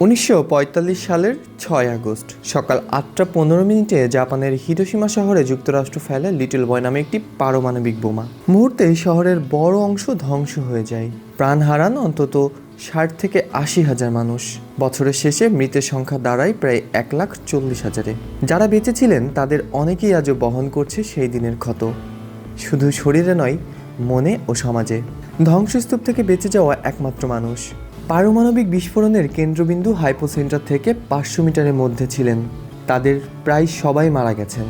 উনিশশো পঁয়তাল্লিশ সালের ছয় আগস্ট সকাল আটটা পনেরো মিনিটে জাপানের হিরোসীমা শহরে যুক্তরাষ্ট্র ফেলে লিটল বয় নামে একটি পারমাণবিক বোমা। মুহূর্তে শহরের বড় অংশ ধ্বংস হয়ে যায়। প্রাণ হারান অন্তত ষাট থেকে আশি হাজার মানুষ। বছরের শেষে মৃতের সংখ্যা দাঁড়ায় প্রায় এক লাখ চল্লিশ হাজারে। যারা বেঁচে ছিলেন, তাদের অনেকেই আজও বহন করছে সেই দিনের ক্ষত। শুধু শরীরে নয়, মনে ও সমাজে। ধ্বংসস্তূপ থেকে বেঁচে যাওয়া একমাত্র মানুষ। পারমাণবিক বিস্ফোরণের কেন্দ্রবিন্দু হাইপোসেন্টার থেকে পাঁচশো মিটারের মধ্যে ছিলেন। তাদের প্রায় সবাই মারা গেছেন।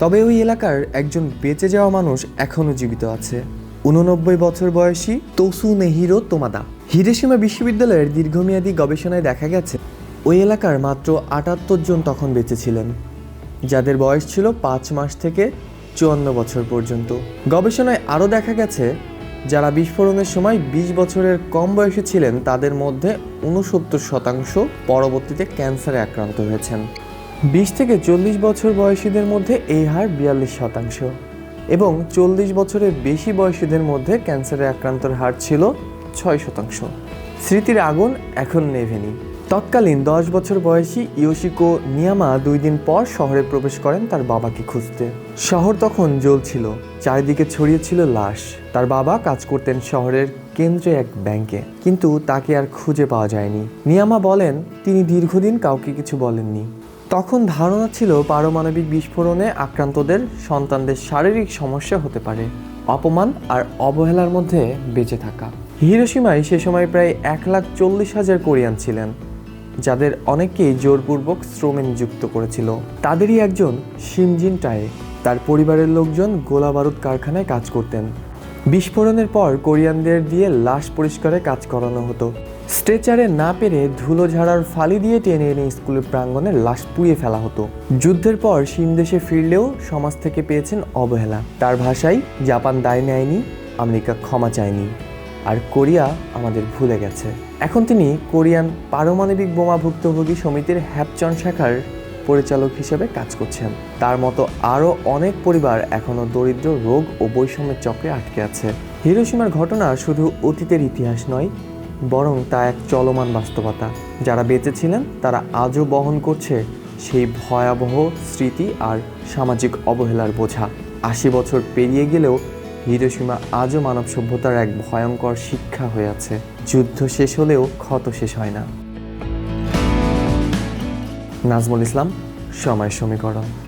তবে ওই এলাকার একজন বেঁচে যাওয়া মানুষ এখনও জীবিত আছে। উননব্বই বছর বয়সী তসু নেহিরো তোমাদা। হিরেসীমা বিশ্ববিদ্যালয়ের দীর্ঘমেয়াদী গবেষণায় দেখা গেছে, ওই এলাকার মাত্র আটাত্তর জন তখন বেঁচে ছিলেন, যাদের বয়স ছিল পাঁচ মাস থেকে চুয়ান্ন বছর পর্যন্ত। গবেষণায় আরও দেখা গেছে যারা বিস্ফোরণের সময় বিশ বছরের কম বয়সী ছিলেন, তাদের মধ্যে উনসত্তর শতাংশ পরবর্তীতে ক্যান্সারে আক্রান্ত হয়েছেন। বিশ থেকে চল্লিশ বছর বয়সীদের মধ্যে এই হার বিয়াল্লিশ শতাংশ। এবং চল্লিশ বছরের বেশি বয়সীদের মধ্যে ক্যান্সারে আক্রান্তর হার ছিল ছয় শতাংশ। স্মৃতির আগুন এখন নেভেনি। তৎকালীন দশ বছর বয়সী ইয়োশিকো নিয়ামা দুই দিন পর শহরে প্রবেশ করেন তার বাবাকে খুঁজতে। শহর তখন জ্বলছিল, চারিদিকে ছড়িয়ে ছিল লাশ। তার বাবা কাজ করতেন শহরের কেন্দ্রে এক ব্যাংকে, কিন্তু তাকে আর খুঁজে পাওয়া যায়নি। নিয়ামা বলেন, তিনি দীর্ঘদিন কাউকে কিছু বলেননি। তখন ধারণা ছিল পারমাণবিক বিস্ফোরণে আক্রান্তদের সন্তানদের শারীরিক সমস্যা হতে পারে, অপমান আর অবহেলার মধ্যে বেঁচে থাকা। হিরোসীমায় সে সময় প্রায় এক লাখ চল্লিশ হাজার কোরিয়ান ছিলেন। যাদের অনেককেই জোরপূর্বক শ্রমে নিযুক্ত করেছিল। তাদেরই একজন শিমজিন টায়ে। তার পরিবারের লোকজন গোলা বারুদ কারখানায় কাজ করতেন। বিস্ফোরণের পর কোরিয়ানদের দিয়ে লাশ পরিষ্কারে কাজ করানো হতো। স্ট্রেচারে না পেরে ধুলো ঝাড়ার ফালি দিয়ে টেনে এনে স্কুলের প্রাঙ্গণে লাশ পুড়িয়ে ফেলা হতো। যুদ্ধের পর চীন দেশে ফিরলেও সমাজ থেকে পেয়েছেন অবহেলা। তার ভাষায়, জাপান দায় নেয়নি, আমেরিকা ক্ষমা চায়নি। আর কোরিয়া আমাদের ভুলে গেছে। এখন তিনি কোরিয়ান পারমাণবিক বোমা ভুক্তভোগী সমিতির হ্যাপচন শাখার পরিচালক হিসেবে কাজ করছেন। তার মতো আরও অনেক পরিবার এখনও দরিদ্র, রোগ ও বৈষম্যের চক্রে আটকে আছে। হিরোসীমার ঘটনা শুধু অতীতের ইতিহাস নয়, বরং তা এক চলমান বাস্তবতা। যারা বেঁচে ছিলেন তারা আজও বহন করছে সেই ভয়াবহ স্মৃতি আর সামাজিক অবহেলার বোঝা। আশি বছর পেরিয়ে গেলেও হিরোসীমা আজও মানব সভ্যতার এক ভয়ঙ্কর শিক্ষা হয়ে আছে। যুদ্ধ শেষ হলেও ক্ষত শেষ হয় না। নাজমুল ইসলাম, সময় সমীকরণ।